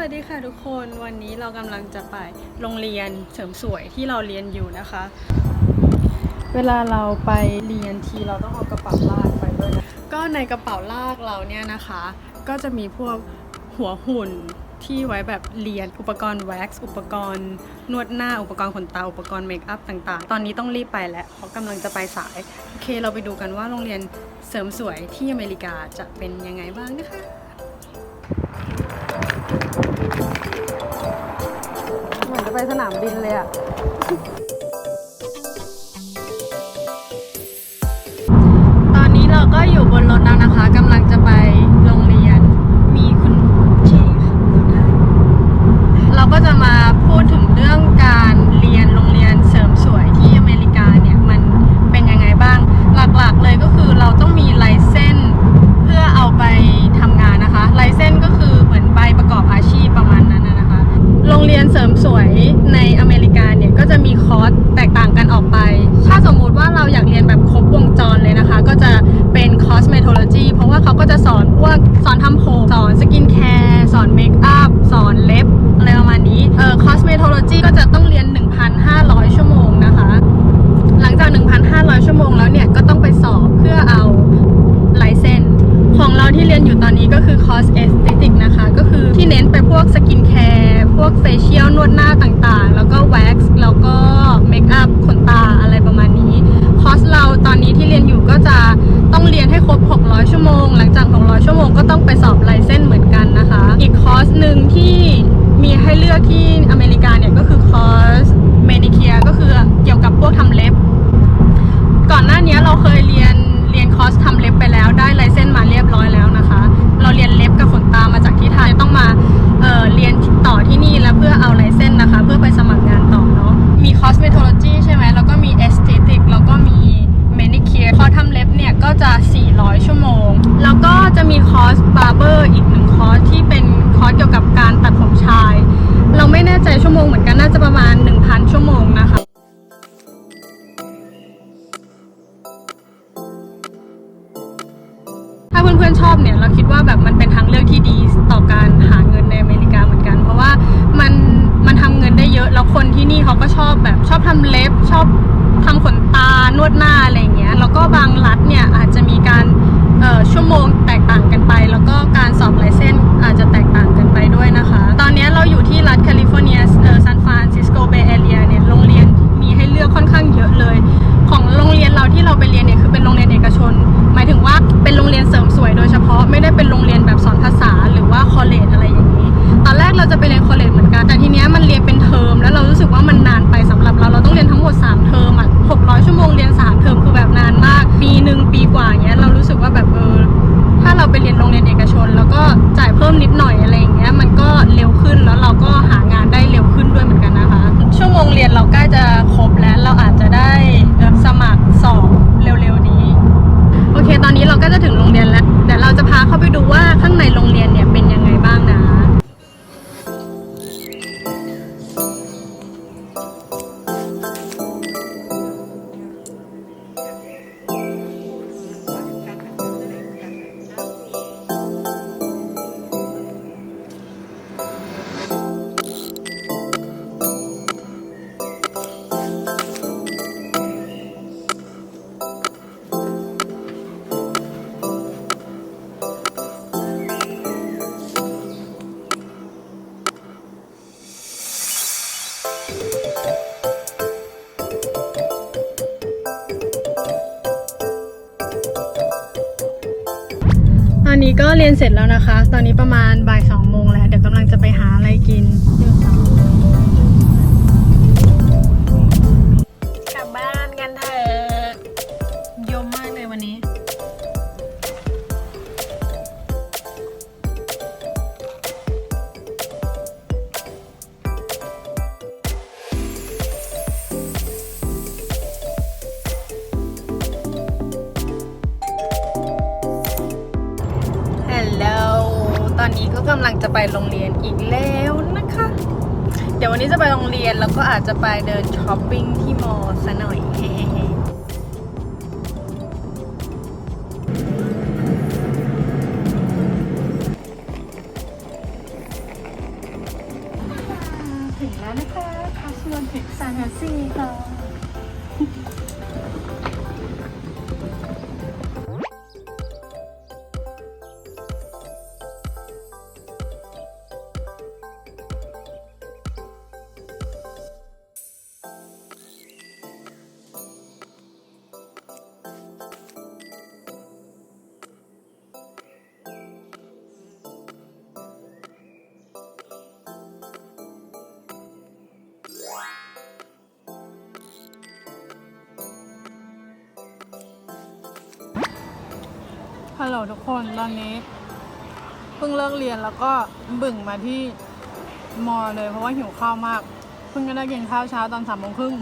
วัสดีคนวันนี้เรากำลังจะไปโรงเรียนเสริมสวยที่เราเรียนอยู่นะคะ เวลาเราไปเรียนทีเราต้องเอากระเป๋าลากไปด้วยนะก็ในกระเป๋าลากเราเนี่ยนะคะ ก็จะมีพวกหัวหุ่นที่ไว้แบบเรียนอุปกรณ์แว็กซ์อุปกรณ์นวดหน้าอุปกรณ์ขนตาอุปกรณ์เมคอัพต่างๆ ตอนนี้ต้องรีบไปแล้วเพราะกำลังจะไปสายโอเค เราไปดูกันว่าโรงเรียนเสริมสวยที่อเมริกาจะเป็นยังไงบ้างนะคะ สนามบินเลยอะ วดหน้าต่างๆ แล้วก็แว็กซ์แล้วก็เมคอัพขนตาอะไรประมาณนี้ คอร์สเราตอนนี้ที่เรียนอยู่ก็จะต้องเรียนให้ครบ 600 ชั่วโมง หลังจาก 600 ชั่วโมงก็ต้องไปสอบไลเซนเหมือนกันนะคะ อีกคอร์สหนึ่งที่มีให้เลือกที่อเมริกาเนี่ยก็ อนๆชอบเนี่ยเราคิดว่าแบบมันเป็นทางเลือกที่ดีต่อการหาเงินในอเมริกาเหมือนกัน เพราะว่ามันมันทำเงินได้เยอะแล้วคนที่นี่เขาก็ชอบแบบชอบทำเล็บชอบทำขนตานวดหน้าอะไรอย่างเงี้ยแล้วก็บางรัฐเนี่ยอาจจะมีการเอ่อชั่วโมงแตกต่างกันไป แล้วก็การสอบไลเซนส์อาจจะแตกต่างกันไปด้วยนะคะ ตอนนี้เราอยู่ที่รัฐแคลิฟอร์เนีย ทั้งหมด 3 เทอม นนี้ก็เรียนเสร็จแล้วนะคะ ตอนนี้ประมาณบ่าย ก็กำลังจะไปโรงเรียนอีกแล้วนะคะ เดี๋ยววันนี้จะไปโรงเรียนแล้วก็อาจจะไปเดินช้อปปิ้งที่มอลล์ซะหน่อยเฮ้ถึงแล้วนะคะพาชวนถึงซานฮาซีค่ะ ฮัลโหลทุกคนตอนนี้เพิ่งเลิกเรียนแล้วก็บึ่งมาที่มอเลยเพราะว่าหิวข้าวมาก เพิ่งก็ได้กินข้าวเช้าตอนสามโมงครึ่ง